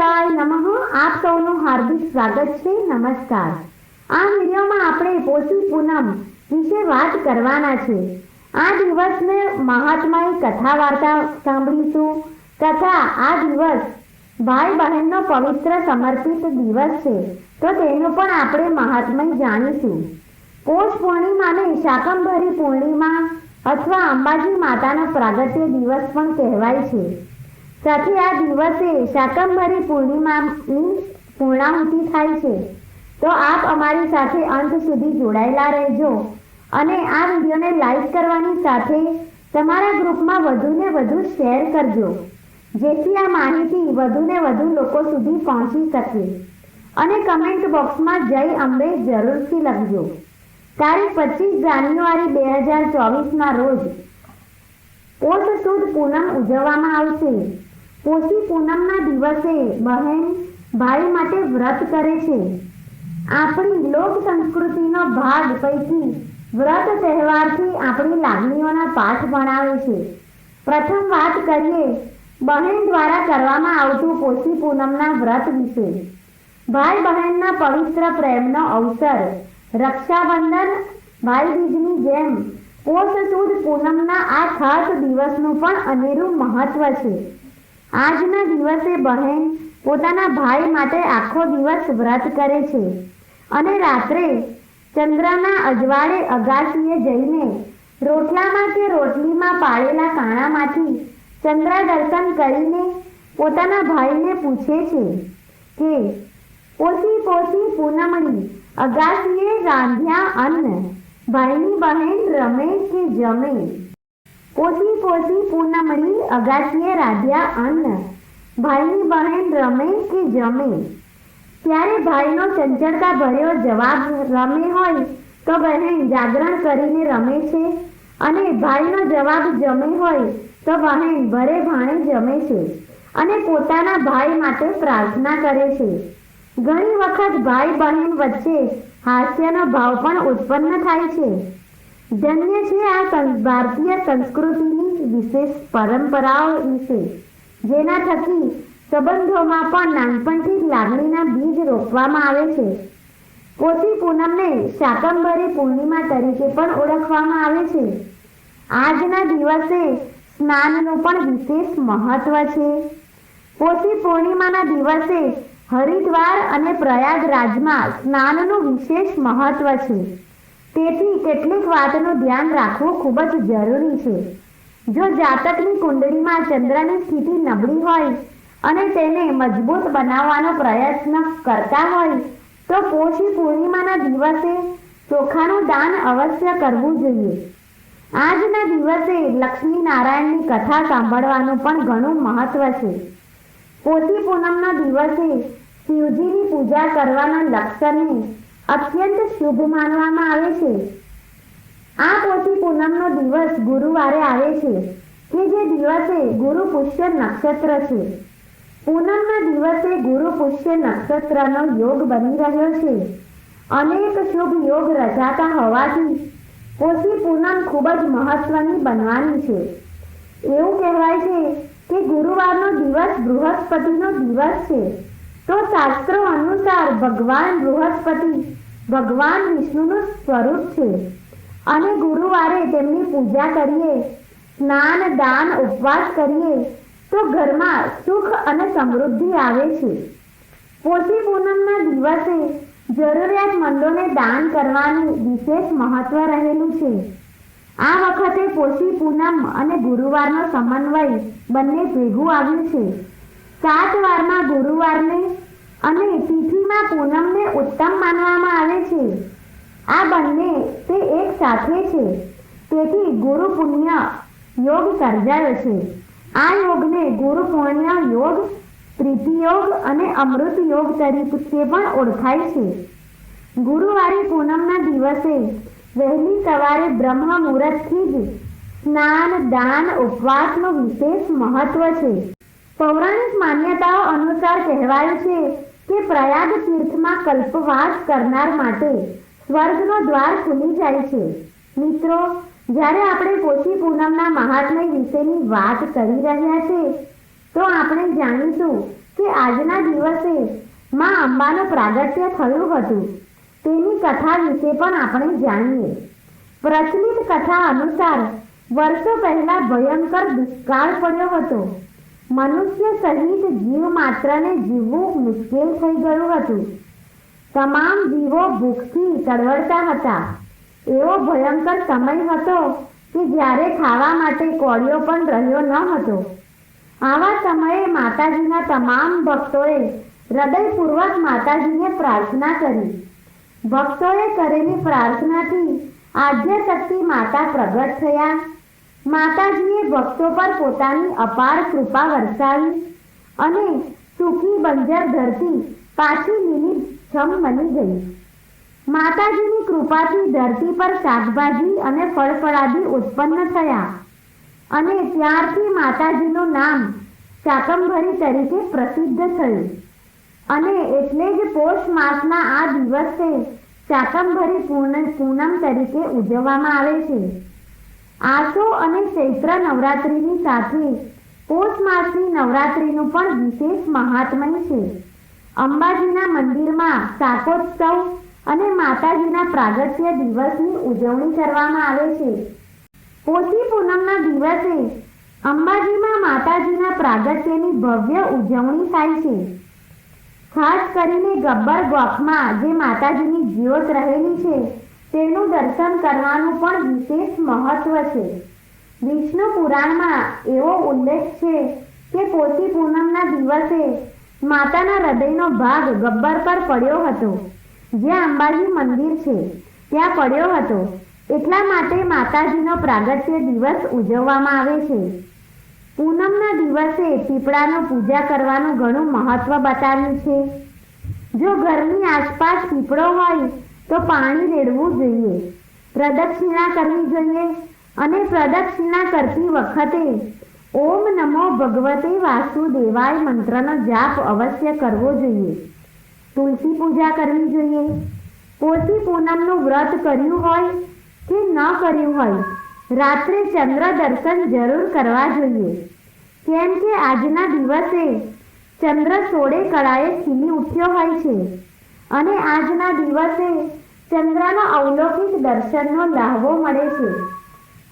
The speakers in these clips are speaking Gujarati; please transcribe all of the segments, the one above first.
ગણેશાય નમઃ. આપ સૌનું હાર્દિક સ્વાગત છે. નમસ્કાર. આ વિડીયોમાં આપણે પોષી પૂનમ વિશે વાત કરવાના છે. આ દિવસને મહાત્માએ કથા વાર્તા સાંભળીશું. તથા આ દિવસ ભાઈ બહેનનો પવિત્ર સમર્પિત દિવસ છે. તો તેનું પણ આપણે મહાત્મય જાણીશું. પોષ પૂર્ણિમાને શાકંભરી પૂર્ણિમા અથવા અંબાજી માતાનો પ્રાગટ્ય દિવસ પણ કહેવાય છે. સાથે આ દિવસે શાકંભરી પૂર્ણિમાની પૂર્ણાહુતિ થાય છે. તો આપ અમારી સાથે અંત સુધી જોડાયેલા રહેજો અને આ વિડીયોને લાઈક કરવાની સાથે તમારા ગ્રુપમાં વધુને વધુ શેર કરજો, જેથી આ માહિતી વધુને વધુ લોકો સુધી પહોંચી શકે. અને કમેન્ટ બોક્સમાં જય અંબે જરૂરથી લખજો. તારીખ પચીસ જાન્યુઆરી બે હજાર ચોવીસના રોજ પોષ સુદ પૂનમ ઉજવવામાં આવશે. પોષી પૂનમના દિવસે બહેન ભાઈ માટે વ્રત કરે છે. આપણી લોક સંસ્કૃતિનો ભાગ પૈકી વ્રત તહેવારથી આપણી લાગણીઓના પાઠ ભણાવે છે. પ્રથમ વાત કરીએ, બહેન દ્વારા કરવામાં આવતું પોષી પૂનમના વ્રત વિશે. ભાઈ બહેનના પવિત્ર પ્રેમનો અવસર, રક્ષાબંધન, ભાઈ બીજની જેમ પોષ સુદ પૂનમના આ ખાસ દિવસનું પણ અનેરું મહત્વ છે. આજના દિવસે બહેન પોતાના ભાઈ માટે આખો દિવસ વ્રત કરે છે અને રાત્રે ચંદ્રના અજવાળે અગાશીએ જઈને રોટલામાં કે રોટલીમાં પાળેલા કાણામાંથી ચંદ્ર દર્શન કરીને પોતાના ભાઈને પૂછે છે કે, પોસી પોસી, પૂનમણી અગાસીએ રાંધ્યા અન્ન. ભાઈની બહેન રમે કે જમે? પોસી પોસી પૂનમડી અગાસીએ રાધ્યા, અન્ન. ભાઈની બહેન રમે કે જમે? ત્યારે ભાઈનો ચંચળતા ભર્યો જવાબ રમે હોય તો બહેન જાગરણ કરીને રમે છે અને ભાઈનો જવાબ જમે હોય તો બહેન ભરે ભાણે જમે છે અને પોતાના ભાઈ માટે પ્રાર્થના કરે છે. ઘણી વખત ભાઈ બહેન વચ્ચે હાસ્યનો ભાવ પણ ઉત્પન્ન થાય છે. ધન્ય છે આ ભારતીય સંસ્કૃતિની વિશેષ પરંપરાઓ વિશે, જેના થકી સંબંધોમાં પણ નાનપણથી જ લાગણીના બીજ રોપવામાં આવે છે. પોતી પૂનમને શાકંભરી પૂર્ણિમા તરીકે પણ ઓળખવામાં આવે છે. આજના દિવસે સ્નાનનું પણ વિશેષ મહત્વ છે. પોતી પૂર્ણિમાના દિવસે હરિદ્વાર અને પ્રયાગરાજમાં સ્નાનનું વિશેષ મહત્વ છે. તેથી કેટલીક વાતનું ધ્યાન રાખવું ખૂબ જ જરૂરી છે. જો જાતકની કુંડળીમાં ચંદ્રની સ્થિતિ નબળી હોય અને તેને મજબૂત બનાવવાનો પ્રયત્ન કરતા હોય, તો પોષી પૂર્ણિમાના દિવસે ચોખાનું દાન અવશ્ય કરવું જોઈએ. આજના દિવસે લક્ષ્મી નારાયણની કથા સાંભળવાનું પણ ઘણું મહત્વ છે. પોતી પૂનમના દિવસે શિવજીની પૂજા કરવાના લક્ષણને અત્યંત શુભ માનવામાં આવે છે. આ પોષી પૂનમનો દિવસ ગુરુવારે આવે છે, કે જે દિવસે ગુરુ પુષ્ય નક્ષત્ર છે. પૂનમના દિવસે ગુરુ પુષ્ય નક્ષત્રનો યોગ બની રહ્યો છે. અનેક શુભ યોગ રચાતા હોવાથી પોષી પૂનમ ખૂબ જ મહત્વની બનવાની છે. એવું કહેવાય છે કે ગુરુવારનો દિવસ બૃહસ્પતિનો દિવસ છે. તો શાસ્ત્રો અનુસાર ભગવાન બૃહસ્પતિ, ભગવાન વિષ્ણુનું સ્વરૂપ છે. અને ગુરુવારે તેમની પૂજા કરીએ, સ્નાન, દાન, ઉપવાસ કરીએ, તો ઘરમાં સુખ અને સમૃદ્ધિ આવે છે. પોષી પૂનમના દિવસે જરૂરિયાતમંદોને દાન કરવાનું વિશેષ મહત્વ રહેલું છે. આ વખતે પોષી પૂનમ અને ગુરુવારનો સમન્વય બંને ભેગું આવ્યું છે. સાત વારમાં ગુરુવારને અને તિથિમાં પૂનમને ઉત્તમ માનવામાં આવે છે. આ બંને તે એક સાથે છે. તેથી ગુરુ પુણ્ય યોગ સર્જાયો છે. આ યોગને ગુરુ પુણ્ય યોગ, પ્રીતિ યોગ અને અમૃત યોગ તરીકે પણ ઓળખાય છે. ગુરુવારે પૂનમના દિવસે વહેલી સવારે બ્રહ્મ મુહૂર્તથી જ સ્નાન, દાન, ઉપવાસનું વિશેષ મહત્વ છે. પૌરાણિક માન્યતાઓ અનુસાર કહેવાયું છે કે પ્રયાગ તીર્થમાં કલ્પવાસ કરનાર માટે સ્વર્ગનો દ્વાર ખુલી જાય છે. મિત્રો, જ્યારે આપણે પોષી પૂનમના મહાત્મય વિશેની વાત કરી રહ્યા છે, તો આપણે જાણીશું કે આજના દિવસે માં અંબાનું પ્રાગટ્ય થયું હતું. તેની કથા વિશે પણ આપણે જાણીએ. પ્રચલિત કથા અનુસાર વર્ષો પહેલા ભયંકર દુષ્કાળ પડ્યો હતો. મનુષ્ય સહિત જીવ માત્રને જીવવું મુશ્કેલ થઈ ગયું હતું. તમામ જીવો ભૂખથી તડવડતા હતા. એવો ભયંકર સમય હતો કે જ્યારે ખાવા માટે કોળિયો પણ રહ્યો ન હતો. આવા સમયે માતાજીના તમામ ભક્તોએ હૃદયપૂર્વક માતાજીને પ્રાર્થના કરી. ભક્તોએ કરેલી પ્રાર્થનાથી આદ્ય શક્તિ માતા પ્રગટ થયા. માતાજીએ ભક્તો પર પોતાની અપાર કૃપા વરસાવી અને સુખી બંજર ધરતી પાછી લીલી છમ બની ગઈ. માતાજીની કૃપાથી ધરતી પર શાકભાજી અને ફળફળાદી ઉત્પન્ન થયા અને ત્યારથી માતાજીનું નામ શાકંભરી તરીકે પ્રસિદ્ધ થયું. અને એટલે જ પોષ માસના આ દિવસે શાકંભરી પૂર્ણ પૂનમ તરીકે ઉજવવામાં આવે છે. આસો અને ચૈત્ર નવરાત્રિની સાથે પોષ માસની નવરાત્રિનું પણ વિશેષ મહાત્મય છે. અંબાજીના મંદિરમાં શાકોત્સવ અને માતાજીના પ્રાગટ્ય દિવસની ઉજવણી કરવામાં આવે છે. પોષી પૂનમના દિવસે અંબાજીમાં માતાજીના પ્રાગટ્યની ભવ્ય ઉજવણી થાય છે. ખાસ કરીને ગબ્બર ગોખમાં જે માતાજીની જ્યોત રહેલી છે. તેનું દર્શન કરવાનું પણ વિશેષ મહત્વ છે. વિષ્ણુ પુરાણમાં એવો ઉલ્લેખ છે કે પોષી પૂનમના દિવસે માતાના હૃદયનો ભાગ ગબ્બર પર પડ્યો હતો. જ્યાં અંબાજી મંદિર છે, ત્યાં પડ્યો હતો. એટલા માટે માતાજીનો પ્રાગટ્ય દિવસ ઉજવવામાં આવે છે. પૂનમના દિવસે પીપળાનો પૂજા કરવાનું ઘણું મહત્વ બતાવ્યું છે. જો ઘરની આસપાસ પીપળો હોય તો પાણી રેડવું જોઈએ. પ્રદક્ષિણા કરવી જોઈએ અને પ્રદક્ષિણા કરતી વખતે ઓમ નમો ભગવતે વાસુદેવાય મંત્રનો જાપ અવશ્ય કરવો જોઈએ. તુલસી પૂજા કરવી જોઈએ. પોતી પૂનમનું વ્રત કર્યું હોય કે ન કર્યું હોય, રાત્રે ચંદ્ર દર્શન જરૂર કરવા જોઈએ. કેમ કે આજના દિવસે ચંદ્ર સોળે કળાએ ખીલી ઉઠ્યો હોય છે અને આજના દિવસે ચંદ્રનો અવલૌકિક દર્શનનો દાહવો મળે છે.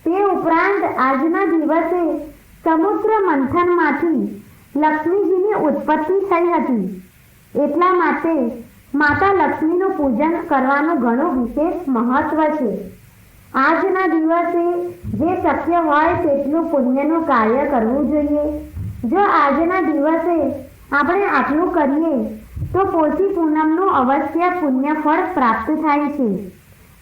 તે ઉપરાંત આજના દિવસે સમુદ્ર મંથનમાંથી લક્ષ્મીજીની ઉત્પત્તિ થઈ હતી. એટલા માટે માતા લક્ષ્મીનું પૂજન કરવાનું ઘણું વિશેષ મહત્વ છે. આજના દિવસે જે શક્ય હોય તેટલું પુણ્યનું કાર્ય કરવું જોઈએ. જો આજના દિવસે આપણે આટલું કરીએ તો પોષી પૂનમનું અવશ્ય પુણ્ય ફળ પ્રાપ્ત થાય છે.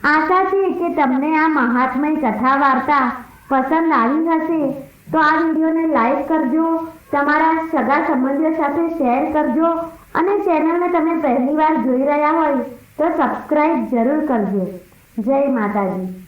આશા છે કે તમને આ મહાત્મય કથા વાર્તા પસંદ આવી હશે. તો આ વિડીયોને લાઈક કરજો, તમારા સગા સંબંધીઓ સાથે શેર કરજો અને ચેનલને તમે પહેલીવાર જોઈ રહ્યા હોય તો સબસ્ક્રાઈબ જરૂર કરજો. જય માતાજી.